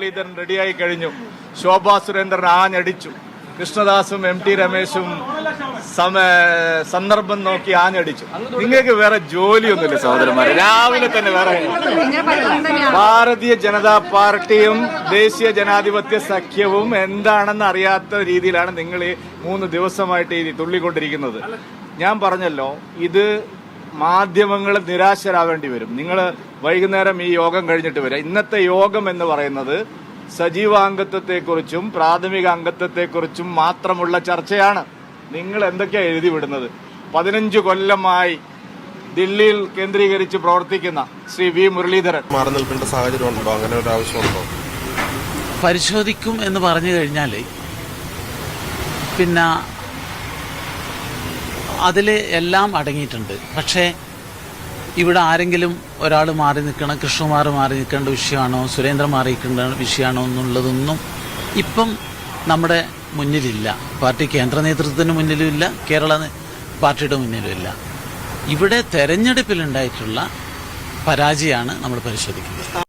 മുരളീധരൻ റെഡിയായി കഴിഞ്ഞു. ശോഭാ സുരേന്ദ്രൻ ആഞ്ഞടിച്ചു. കൃഷ്ണദാസും എം ടി രമേശും സന്ദർഭം നോക്കി ആഞ്ഞടിച്ചു. നിങ്ങൾക്ക് വേറെ ജോലിയൊന്നുമില്ല സഹോദരന്മാരെ. രാവിലെ തന്നെ വേറെ ഭാരതീയ ജനതാ പാർട്ടിയും ദേശീയ ജനാധിപത്യ സഖ്യവും എന്താണെന്ന് അറിയാത്ത രീതിയിലാണ് നിങ്ങൾ ഈ മൂന്ന് ദിവസമായിട്ട് ഈ തുള്ളിക്കൊണ്ടിരിക്കുന്നത്. ഞാൻ പറഞ്ഞല്ലോ ഇത് മാധ്യമങ്ങൾ നിരാശരാവേണ്ടി വരും. നിങ്ങൾ വൈകുന്നേരം ഈ യോഗം കഴിഞ്ഞിട്ട് വരിക ഇന്നത്തെ യോഗം എന്ന് പറയുന്നത് സജീവാംഗത്വത്തെക്കുറിച്ചും പ്രാഥമിക അംഗത്വത്തെക്കുറിച്ചും മാത്രമുള്ള ചർച്ചയാണ്. നിങ്ങൾ എന്തൊക്കെയാണ് എഴുതി വിടുന്നത്? പതിനഞ്ച് കൊല്ലമായി ദില്ലിയിൽ കേന്ദ്രീകരിച്ച് പ്രവർത്തിക്കുന്ന ശ്രീ വി മുരളീധരൻ. മാറി നിൽക്കേണ്ട സാഹചര്യം ഉണ്ടോ അങ്ങനെ ഒരു ആവശ്യമുണ്ടോ? പരിശോധിക്കും എന്ന് പറഞ്ഞു കഴിഞ്ഞാൽ പിന്നെ അതിൽ എല്ലാം അടങ്ങിയിട്ടുണ്ട്. പക്ഷേ ഇവിടെ ആരെങ്കിലും ഒരാൾ മാറി നിൽക്കണം കൃഷ്ണകുമാർ മാറി നിൽക്കേണ്ട വിഷയമാണോ സുരേന്ദ്രൻ മാറി നിൽക്കേണ്ട വിഷയമാണോ എന്നുള്ളതൊന്നും ഇപ്പം നമ്മുടെ മുന്നിലില്ല. പാർട്ടി കേന്ദ്ര നേതൃത്വത്തിന് മുന്നിലുമില്ല കേരള പാർട്ടിയുടെ മുന്നിലുമില്ല. ഇവിടെ തെരഞ്ഞെടുപ്പിലുണ്ടായിട്ടുള്ള പരാജയമാണ് നമ്മൾ പരിശോധിക്കുന്നത്.